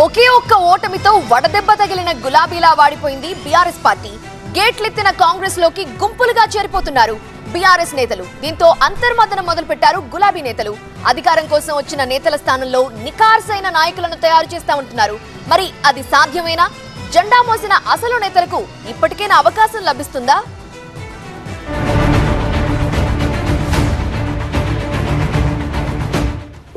ఒకే ఒక్క ఓటమితో వడదెబ్బ తగిలిన గులాబీలా వాడిపోయింది బీఆర్ఎస్ పార్టీ. గేట్లెత్తిన కాంగ్రెస్లోకి గుంపులుగా చేరిపోతున్నారు బీఆర్ఎస్ నేతలు. దీంతో అంతర్మదనం మొదలుపెట్టారు గులాబీ నేతలు. అధికారం కోసం వచ్చిన నేతల స్థానంలో నికార్సైన నాయకులను తయారు చేస్తా ఉంటున్నారు మరి అది సాధ్యమేనా? జెండా మోసిన అసలు నేతలకు ఇప్పటికైనా అవకాశం లభిస్తుందా?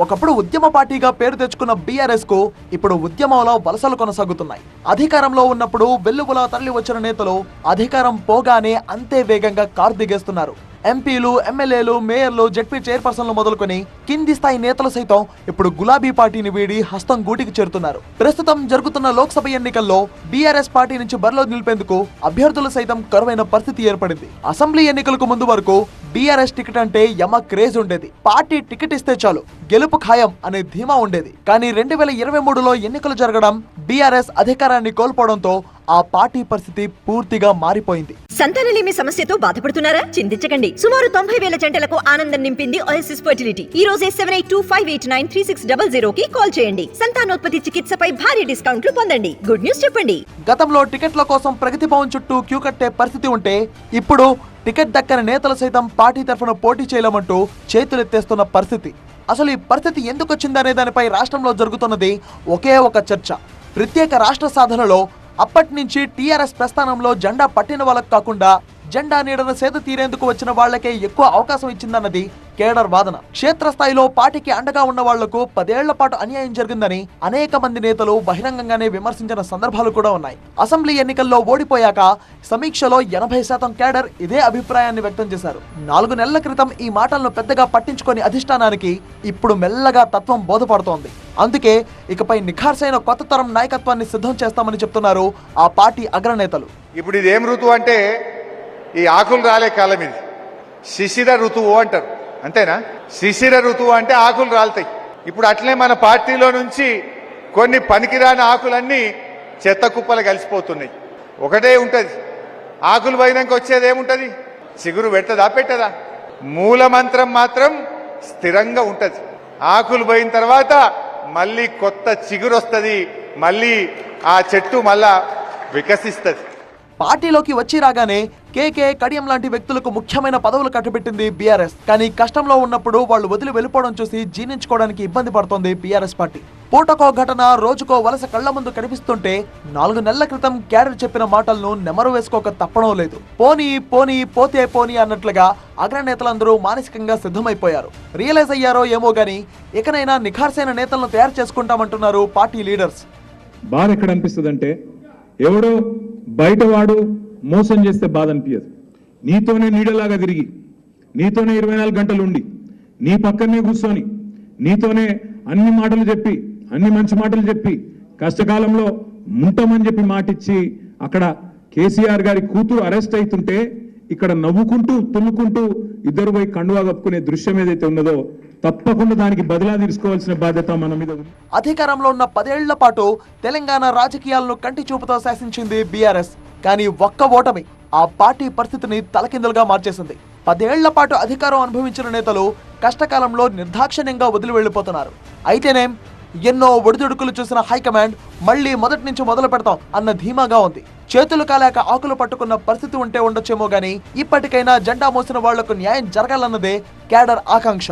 ఒకప్పుడు ఉద్యమ పార్టీగా పేరు తెచ్చుకున్న బీఆర్ఎస్కు ఇప్పుడు ఉద్యమంలో వలసలు కొనసాగుతున్నాయి. అధికారంలో ఉన్నప్పుడు వెల్లువలా తరలి వచ్చిన నేతలు అధికారం పోగానే అంతే వేగంగా కారు దిగేస్తున్నారు. ఎంపీలు ఎమ్మెల్యేలు మేయర్లు జడ్పీ చైర్పర్సన్లు మొదలుకొని కింది స్థాయి నేతలు సైతం ఇప్పుడు గులాబీ పార్టీని వీడి హస్తం గూటికి చేరుతున్నారు. ప్రస్తుతం జరుగుతున్న లోక్సభ ఎన్నికల్లో బీఆర్ఎస్ పార్టీ నుంచి బరిలో నిలిపేందుకు అభ్యర్థులు సైతం కరువైన పరిస్థితి ఏర్పడింది. అసెంబ్లీ ఎన్నికలకు ముందు వరకు బీఆర్ఎస్ టికెట్ అంటే యమ క్రేజ్ ఉండేది. పార్టీ టికెట్ ఇస్తే చాలు గెలుపు ఖాయం అనే ధీమా ఉండేది. కానీ రెండు వేల ఇరవై మూడులో ఎన్నికలు జరగడం బీఆర్ఎస్ అధికారాన్ని కోల్పోవడంతో ఆ పార్టీ పరిస్థితి పూర్తిగా మారిపోయింది. సంతానలేమి సమస్యతో బాధపడుతున్నారా? చింతించకండి. సుమారు తొంభై వేల జంటలకు ఆనందం నింపింది ఓఎస్ఎస్ ఫర్టిలిటీ ఈ రోజే seven eight two five eight nine three six double zero కి కాల్ చేయండి. సంతానోత్పత్తి చికిత్సపై భారీ డిస్కౌంట్లు పొందండి. గుడ్ న్యూస్ చెప్పండి. గతంలో టికెట్ల కోసం ప్రగతి భవన్ చుట్టూ క్యూ కట్టే పరిస్థితి ఉంటే ఇప్పుడు టికెట్ దక్కని నేతలు సైతం పార్టీ తరఫున పోటీ చేయలేమంటూ చేతులెత్తేస్తున్న పరిస్థితి. అసలు ఈ పరిస్థితి ఎందుకు వచ్చిందనే దానిపై రాష్ట్రంలో జరుగుతున్నది ఒకే ఒక చర్చ. ప్రత్యేక రాష్ట్ర సాధనలో అప్పటి నుంచి టీఆర్ఎస్ ప్రస్థానంలో జెండా పట్టిన వాళ్ళకు కాకుండా జెండా నీడను సేద తీరేందుకు వచ్చిన వాళ్ళకే ఎక్కువ అవకాశం ఇచ్చిందన్నది కేడర్ వాదన. క్షేత్రస్థాయిలో పార్టీకి అండగా ఉన్న వాళ్ళకు పదేళ్ళ పాటు అన్యాయం జరిగిందని అనేక మంది నేతలు బహిరంగంగానే విమర్శించిన సందర్భాలు కూడా ఉన్నాయి. అసెంబ్లీ ఎన్నికల్లో ఓడిపోయాక సమీక్షలో ఎనభై శాతం కేడర్ ఇదే అభిప్రాయాన్ని వ్యక్తం చేశారు. నాలుగు నెలల క్రితం ఈ మాటలను పెద్దగా పట్టించుకొని అధిష్టానానికి ఇప్పుడు మెల్లగా తత్వం బోధపడుతోంది. అందుకే ఇకపై నిఖార్సైన కొత్త తరం నాయకత్వాన్ని సిద్ధం చేస్తామని చెప్తున్నారు ఆ పార్టీ అగ్రనేతలు. ఇప్పుడు ఇది ఏం ఋతువు అంటే ఈ ఆకులు రాలే కాలం ఇది. శిశిర ఋతువు అంటారు. అంతేనా? శిశిర ఋతువు అంటే ఆకులు రాలుతాయి. ఇప్పుడు అట్లే మన పార్టీలో నుంచి కొన్ని పనికిరాని ఆకులన్నీ చెత్త కుప్పలు కలిసిపోతున్నాయి. ఒకటే ఉంటుంది. ఆకులు పోయినాక వచ్చేది ఏముంటుంది? చిగురు పెట్టదా పెట్టదా? మూల మంత్రం మాత్రం స్థిరంగా ఉంటుంది. ఆకులు పోయిన తర్వాత మళ్ళీ కొత్త చిగురు వస్తుంది. మళ్ళీ ఆ చెట్టు మళ్ళా వికసిస్తుంది. పార్టీలోకి వచ్చి రాగానే కేకే కడియం లాంటి వ్యక్తులకు ముఖ్యమైన పదవులు కట్టబెట్టింది బీఆర్ఎస్. కానీ కష్టంలో ఉన్నప్పుడు వాళ్ళు వదిలి వెళ్ళిపోవడం చూసి జీర్ణించుకోవడానికి ఇబ్బంది పడుతోంది బీఆర్ఎస్ పార్టీ. పూటకో ఘటన రోజుకో వలస కళ్ళ ముందు కనిపిస్తుంటే నాలుగు నెలల క్రితం క్యాడర్ చెప్పిన మాటలను నెమరు వేసుకోక తప్పడం లేదు. పోనీ పోనీ పోతే పోనీ అన్నట్లుగా అగ్రనేతలందరూ మానసికంగా సిద్ధమైపోయారు. రియలైజ్ అయ్యారో ఏమో గానీ ఇకనైనా నిఖార్సైన నేతలను తయారు చేసుకుంటామంటున్నారు పార్టీ లీడర్స్. బాధ ఎక్కడ అనిపిస్తుంది అంటే ఎవడో బయటవాడు మోసం చేస్తే బాధ అనిపించదు నీతోనే నీడలాగా తిరిగి నీతోనే ఇరవై నాలుగు గంటలు ఉండి నీ పక్కనే కూర్చొని నీతోనే అన్ని మాటలు చెప్పి అన్ని మంచి మాటలు చెప్పి కష్టకాలంలో ఉంటామని చెప్పి మాటిచ్చి అక్కడ కేసీఆర్ గారి కూతురు అరెస్ట్ అవుతుంటే ఇక్కడ నవ్వుకుంటూ తుమ్ముకుంటూ ఇద్దరు పోయి కండువా కప్పుకునే దృశ్యం ఏదైతే ఉన్నదో తప్పకుండా దానికి బదిలా తీసుకోవాల్సిన బాధ్యత మన మీద ఉంది. అధికారంలో ఉన్న పదేళ్ళ పాటు తెలంగాణ రాజకీయాలను కంటి చూపుతో శాసించింది బీఆర్ఎస్. కానీ ఒక్క ఓటమి ఆ పార్టీ పరిస్థితిని తలకిందులుగా మార్చేసింది. పదేళ్ళ పాటు అధికారం అనుభవించిన నేతలు కష్టకాలంలో నిర్దాక్షిణ్యంగా వదిలి వెళ్ళిపోతున్నారు. అయితేనేం ఎన్నో ఒడిదుడుకులు చూసిన హైకమాండ్ మళ్ళీ మొదటి నుంచి మొదలు పెడతాం అన్న ధీమాగా ఉంది. చేతులు కాలేక ఆకులు పట్టుకున్న పరిస్థితి ఉంటే ఉండొచ్చేమో గానీ ఇప్పటికైనా జెండా మోసిన వాళ్ళకు న్యాయం జరగాలన్నదే క్యాడర్ ఆకాంక్ష.